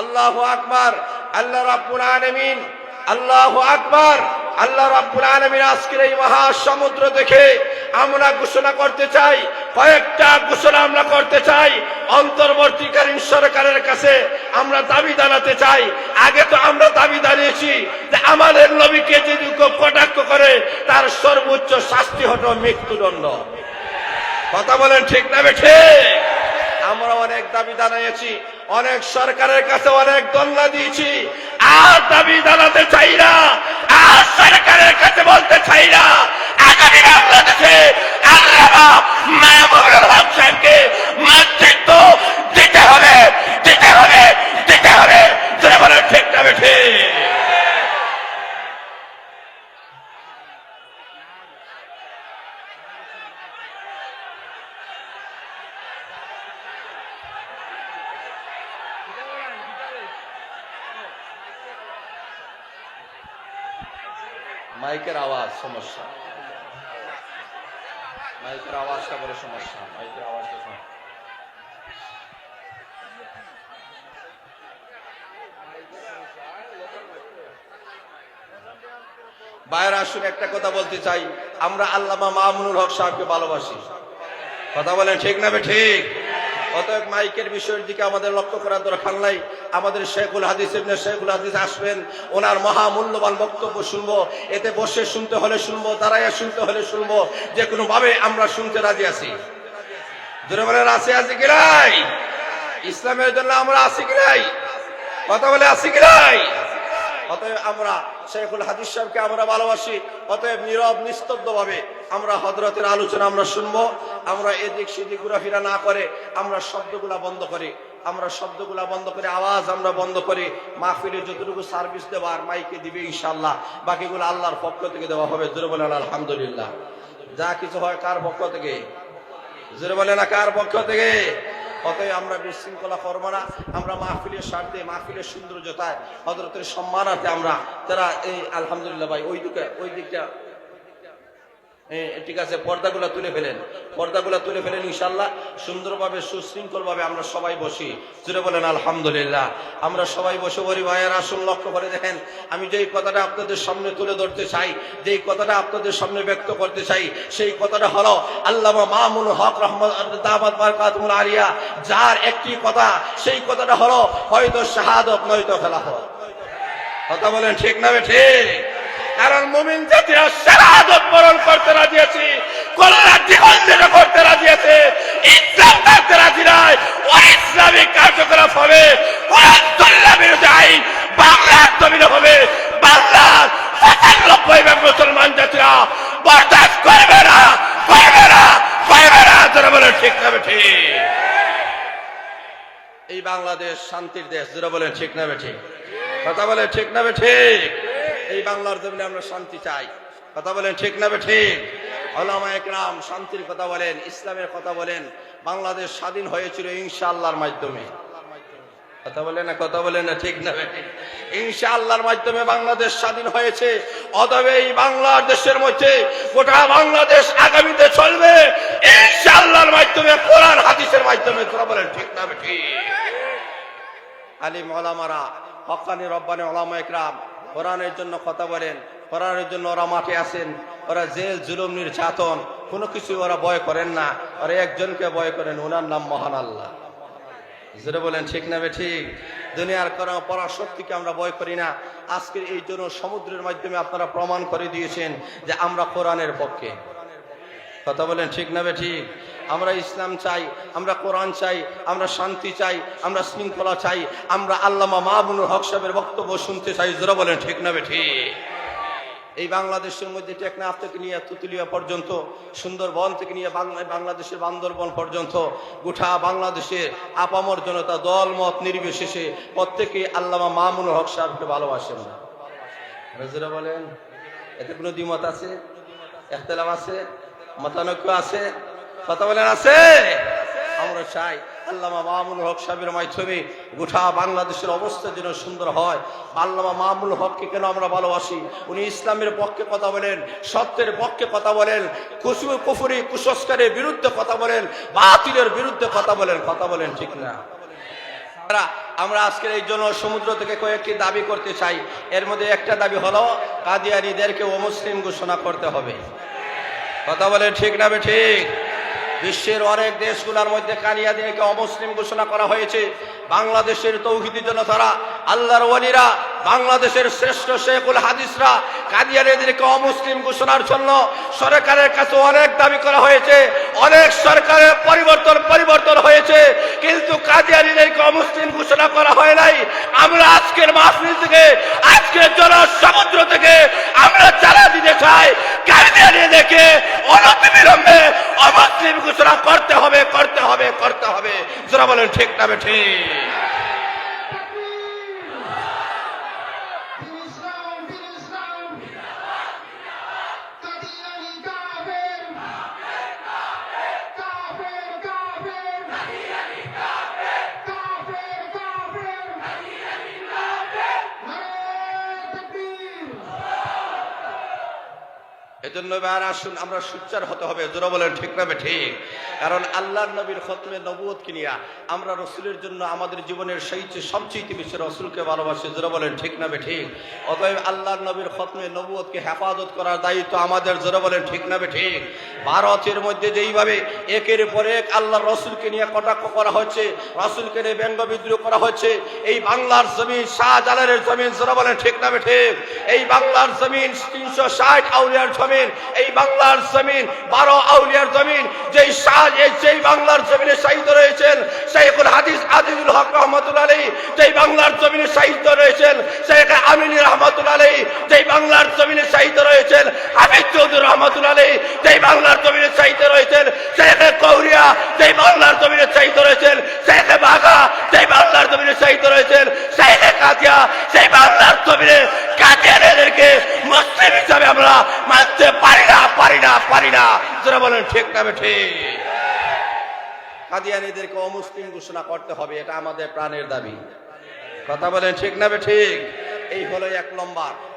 আল্লাহ আকবার, আল্লাহ রাব্বুল আলামিন, আল্লাহ আকবার, আল্লাহ রাব্বুল আলামিন আজকের এই মহা সমুদ্র দেখে আমরা ঘোষণা করতে চাই, কয়েকটা ঘোষণা আমরা করতে চাই, অন্তর্বর্তীকালীন সরকারের কাছে আমরা দাবি জানাতে চাই। আগে তো আমরা দাবি দাঁড়িয়েছি যে আমাদের নবীকে যদি কটাক্ষ করে, তার সর্বোচ্চ শাস্তি হতো মৃত্যুদণ্ড। কথা বলেন ঠিক না বেঠে আমরা অনেক দাবি জানাইছি অনেক সরকারের কাছে অনেক দল্লা দিয়েছি। আর দাবি জানাতে চাই না। আর সরকারের কাছে বলতে চাই না। আগামী বাংলাদেশে আল্লাহ মাহমুদুল হক নেতৃত্ব দিতে হবে দিতে হবে দিতে হবে তোরা বলেন ঠিক না বেঠে মাইকের আওয়াজ সমস্যা। মাইকের আওয়াজটা বড় সমস্যা। মাইকের আওয়াজটা বাইরে আসুন, একটা কথা বলতে চাই। আমরা আল্লামা মামুনুল হক সাহেবকে ভালোবাসি। কথা বলেন ঠিক না ঠিক? অতএব মাইকের বিষয়ের দিকে আমাদের লক্ষ্য করার দরকার নাই। আমাদের শেখুল হাদিস ইবনে শেখুল হাদিস আসবেন, ওনার মহা মূল্যবান বক্তব্য শুনব। এতে বসে শুনতে হলে শুনব, দাঁড়াইয়া শুনতে হলে শুনব। যে কোনো ভাবে আমরা শুনতে রাজি আছি। জোরে বলেন আছে আছে কি নাই? ইসলামের জন্য আমরা আছি কি নাই? কথা বলে আছি কি নাই? অতএব আমরা শেখুল হাদিস সাহেবকে আমরা ভালোবাসি, অতএব নীরব নিস্তব্ধ ভাবে আমরা হজরতের আলোচনা আমরা শুনব। আমরা এদিক সেদিক ঘোরাফেরা না করে আমরা শব্দগুলা বন্ধ করি। আমরা শব্দগুলা বন্ধ করে, আওয়াজ আমরা বন্ধ করে মাহফিলে যতটুকু সার্ভিস দেওয়ার মাইকে দিবে ইনশাল্লাহ বাকিগুলো আল্লাহর পক্ষ থেকে দেওয়া হবে। জোরে বলেন, আলহামদুলিল্লাহ। যা কিছু হয় কার পক্ষ থেকে? জোরে বলে না কার পক্ষ থেকে? অতএব আমরা বিশৃঙ্খলা করব না। আমরা মাহফিলের স্বার্থে, মাহফিলের সৌন্দর্যতায় হজরতের সম্মানার্থে আমরা, তারা এই, আলহামদুলিল্লাহ ভাই, ওই দিকে, ওই দিকটা এ, ঠিক আছে পর্দাগুলা তুলে ফেলেন। পর্দাগুলা তুলে ফেলেন ইনশাল্লাহ সুন্দরভাবে সুশৃঙ্খল ভাবে আমরা সবাই বসি। জুড়ে বলেন আলহামদুলিল্লাহ। আমরা সবাই বসে বলি ভাইয়ের আসুন লক্ষ্য করে দেখেন। আমি যেই কথাটা আপনাদের সামনে তুলে ধরতে চাই যেই কথাটা আপনাদের সামনে ব্যক্ত করতে চাই সেই কথাটা হলো আল্লামা মামুন হক রহমদ বারকাতুল আলিয়া যার একটি কথা সেই কথাটা হলো হয়তো শাহাদত নয়তো খেলাফত। কথা বলেন ঠিক না ঠিক? কারণ মুমিন জাতিরা শাহাদত বরণ করতে রাজি আছে। কল্যাণ জীবন যেটা করতে রাজি আছে। ইসলাম থাকতে রাজি নয় ইসলামিক কার্যকলাপ হবে। হবে। মুসলমান বলে ঠিক ঠিক এই বাংলাদেশ শান্তির দেশ যারা বলেন, ঠিক না ঠিক কথা বলে ঠিক না ঠিক এই বাংলার জমিনে আমরা শান্তি চাই। কথা বলেন ঠিক না ঠিক ওলামা একরাম শান্তির কথা বলেন, ইসলামের কথা বলেন, বাংলাদেশ স্বাধীন হয়েছিল ইনশাআল্লাহর মাধ্যমে। কথা বলে না, কথা বলে না, ঠিক না ইনশাআল্লাহর মাধ্যমে বাংলাদেশ স্বাধীন হয়েছে। অতবে এই বাংলাদেশের মধ্যে গোটা বাংলাদেশ আগামীতে চলবে। ইনশাআল্লাহর মাধ্যমে, কোরআন, হাদিসের মাধ্যমে তোরা বলেন ঠিক না ঠিক আলিম ওলামারা, হকানি রব্বানি ওলামা একরাম কোরআনের জন্য কথা বলেন, কোরআনের জন্য ওরা মাঠে আসেন, ওরা জেল, জুলুম, নির্যাতন, কোনো কিছু ওরা ভয় করেন না। ওরা একজনকে ভয় করেন, ওনার নাম মহান আল্লাহ। যেটা বলেন, ঠিক না ঠিক? দুনিয়ার কোনো পরাশক্তিকে আমরা ভয় করি না। আজকের এই জন্য সমুদ্রের মাধ্যমে আপনারা প্রমাণ করে দিয়েছেন যে আমরা কোরআনের পক্ষে। কথা বলেন, ঠিক না ঠিক? আমরা ইসলাম চাই, আমরা কোরআন চাই, আমরা শান্তি চাই, আমরা শৃঙ্খলা চাই, আমরা আল্লামা মাহবুনুর হক সাহেবের বক্তব্য শুনতে চাই যারা বলেন, ঠিক না ঠিক? এই বাংলাদেশের মধ্যে টেকনাফ থেকে নিয়ে তুতুলিয়া পর্যন্ত, সুন্দরবন থেকে নিয়ে বাংলা- বাংলাদেশের বান্দরবন পর্যন্ত, গোটা বাংলাদেশের আপামর জনতা দল, মত নির্বিশেষে প্রত্যেকে আল্লামা মামুনুল হক সাহেবকে ভালোবাসেন। রাজুরা বলেন, এতে কোনো দ্বিমত আছে? একতলাম আছে? মতানৈক্য আছে? কথা বলেন আছে? আমরা চাই আল্লামা মামুল হক সাহেবের মাধ্যমে গোটা বাংলাদেশের অবস্থা যেন সুন্দর হয়। আল্লামা মামুল হককে কেন আমরা ভালোবাসি? উনি ইসলামের পক্ষে কথা বলেন, সত্যের পক্ষে কথা বলেন, কুসু কুফুরি, কুসংস্কারের বিরুদ্ধে কথা বলেন, বাতিলের বিরুদ্ধে কথা বলেন কথা বলেন ঠিক না? আমরা আজকের এই জন্য সমুদ্র থেকে কয়েকটি দাবি করতে চাই। এর মধ্যে একটা দাবি হলো, কাদিয়ানিদেরকে অমুসলিম ঘোষণা করতে হবে। কথা বলে ঠিক না বে ঠিক? বিশ্বের অনেক দেশগুলোর মধ্যে কানিয়াদিকে অমুসলিম ঘোষণা করা হয়েছে। বাংলাদেশের তৌহিদি জনতারা, আল্লাহর ওয়ালিরা বাংলাদেশের শ্রেষ্ঠ শেখুল হাদিসরা কাদিয়ানিদেরকে অমুসলিম ঘোষণার জন্য সরকারের কাছে অনেক দাবি করা হয়েছে, অনেক সরকারের পরিবর্তন পরিবর্তন হয়েছে। কিন্তু কাদিয়ানিদেরকে অমুসলিম ঘোষণা করা হয় নাই। আমরা আজকের মাহফিল থেকে, আজকের জনসমুদ্র থেকে আমরা চালা দিতে চাই। ঠিক না ঠিক দিন ইসলাম দিন ইসলাম কাদিয়ানি কাফের কাফের কাফের কাফের কাফের নারে তাকবীর এজন্য এবার আসুন, আমরা সুচ্চার হতে হবে। জোরা বলেন, ঠিক না বে ঠিক? কারণ আল্লাহর নবীর খতমে নবুয়তকে নিয়ে আমরা রসুলের জন্য আমাদের জীবনের সেই চেয়ে সবচেয়ে বেশি রসুলকে ভালোবাসি, জোরা বলেন, ঠিক না বে ঠিক? অতএব আল্লাহ নবীর খতমে নবুয়তকে হেফাজত করার দায়িত্ব আমাদের, জোরা বলেন, ঠিক না বে ঠিক? ভারতের মধ্যে যেইভাবে একের পর এক আল্লাহর রসুলকে নিয়ে কটাক্ষ করা হচ্ছে, রসুলকে নিয়ে ব্যঙ্গ বিদ্রোহ করা হচ্ছে, এই বাংলার জমিন, শাহজালালের জমিন, জোরা বলেন, ঠিক না বে ঠিক? এই বাংলার জমিন তিনশো ষাট আউলিয়ার জমিন এই বাংলার জমিন, বারো আউলিয়ার জমিন, যেই শাহ যেই বাংলার জমিনে সাহিত্য রয়েছেন, শেখুল হাদিস আজিজুল হক রহমতুল আলী যেই বাংলার জমিনে সাহিত্য রয়েছেন, শেখ আমিনী রহমতুল আলী যেই বাংলার জমিনে সাহিত্য রয়েছেন হামিদ চৌধুরী রহমতুল আলী যেই বাংলার জমিনে সাহিত্য রয়েছেন, শেখ কৌরিয়া, যেই বাংলার জমিনে সাহিত্য রয়েছেন শেখ বাঘা যেই বাংলার জমিনে সাহিত্য রয়েছেন শেখ কাতিয়া সেই বাংলার জমিনে কাতিয়াদেরকে মুসলিম হিসাবে আমরা মানতে পারি না পারি না। যারা বলেন ঠিক না ঠিক। কাদিয়ানিদেরকে অমুসলিম ঘোষণা করতে হবে এটা আমাদের প্রাণের দাবি। কথা বলেন ঠিক না বে ঠিক? এই হলো এক নম্বর।